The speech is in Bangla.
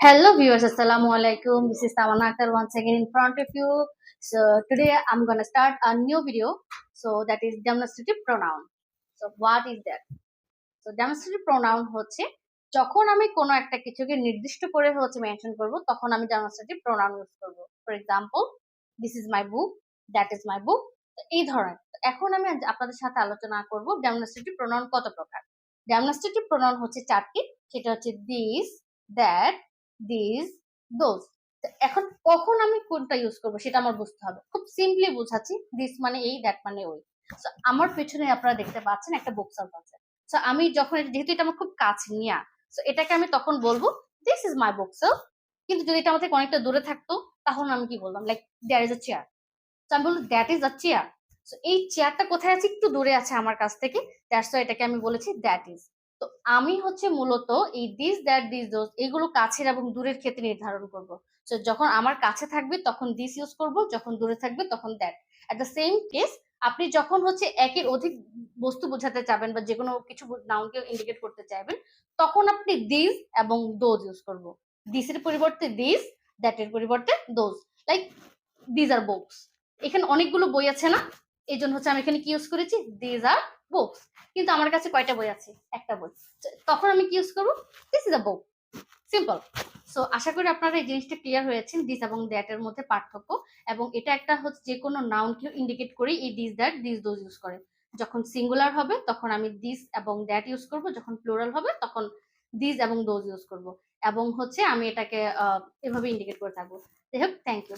Hello viewers, Assalamu alaikum. This is Tawana Akhtar once again in front of you. So today I'm gonna start a new video. So that is demonstrative pronoun. So what is that? So demonstrative pronoun হচ্ছে যখন আমি কোনো একটা কিছুকে নির্দিষ্ট করে হচ্ছে মেনশন করব তখন আমি ডেমনস্ট্রেটিভ প্রোনাউন ইউজ করব for example this is my book that is my book এই ধরনের এখন আমি আপনাদের সাথে আলোচনা করব ডেমনস্ট্রেটিভ প্রোনাউন কত প্রকার ডেমনস্ট্রেটিভ প্রোনাউন হচ্ছে চারটি সেটা হচ্ছে দিস দ্যাট দিস দোজ এখন কখন আমি কোনটা ইউজ করব সেটা আমার বুঝতে হবে। খুব সিম্পলি বোঝাচ্ছি দিস মানে এই দ্যাট মানে ওই। আমার পেছনে আপনারা দেখতে পাচ্ছেন একটা বুক সেলফ আছে। সো আমি যখন যেহেতু এটা আমার খুব কাছে নিয়া সো এটাকে আমি তখন বলব this is my bookshelf কিন্তু যদি এটা থেকে অনেকটা দূরে থাকতো, তাহলে আমি কি বললাম like there is a chair তো আমি বললাম that is a chair so এই চেয়ারটা কোথায় আছে? একটু দূরে আছে আমার কাছ থেকে। দ্যাটস এটাকে আমি বলেছি দ্যাট ইজ তো আমি হচ্ছে মূলত এই দিস দ্যাট দিস দোজ এগুলো কাছের এবং দূরের ক্ষেত্রে নির্ধারণ করব। তো যখন আমার কাছে থাকবে তখন দিস ইউজ করব, যখন দূরে থাকবে তখন that at the same case আপনি যখন হচ্ছে একের অধিক বস্তু বোঝাতে চাবেন বা যে কোনো কিছু নাউনকে ইন্ডিকেট করতে চাইবেন, তখন আপনি দিস এবং দোজ ইউজ করব। দিসের পরিবর্তে দিস দ্যাটের পরিবর্তে those like these are books এখানে অনেকগুলো বই আছে না? এই জন্য হচ্ছে আমি এখানে কি ইউজ করেছি? দিজ আর বুকস কিন্তু আমার কাছে কয়টা বই আছে? একটা বই। তখন আমি কি ইউজ করব? This is a book simple so আশা করি আপনারা এই জিনিসটা ক্লিয়ার হয়েছেন। দিস এবং দ্যাট এর মধ্যে পার্থক্য এবং এটা একটা হচ্ছে যে কোনো নাউনকে ইন্ডিকেট করে এই this that this those use করে। যখন সিঙ্গুলার হবে, তখন আমি দিস এবং দ্যাট ইউজ করব। যখন প্লুরাল হবে, তখন দিস এবং দোজ ইউজ করব। এবং হচ্ছে আমি এটাকে এভাবে ইন্ডিকেট করে থাকব। যাই হোক থ্যাংক ইউ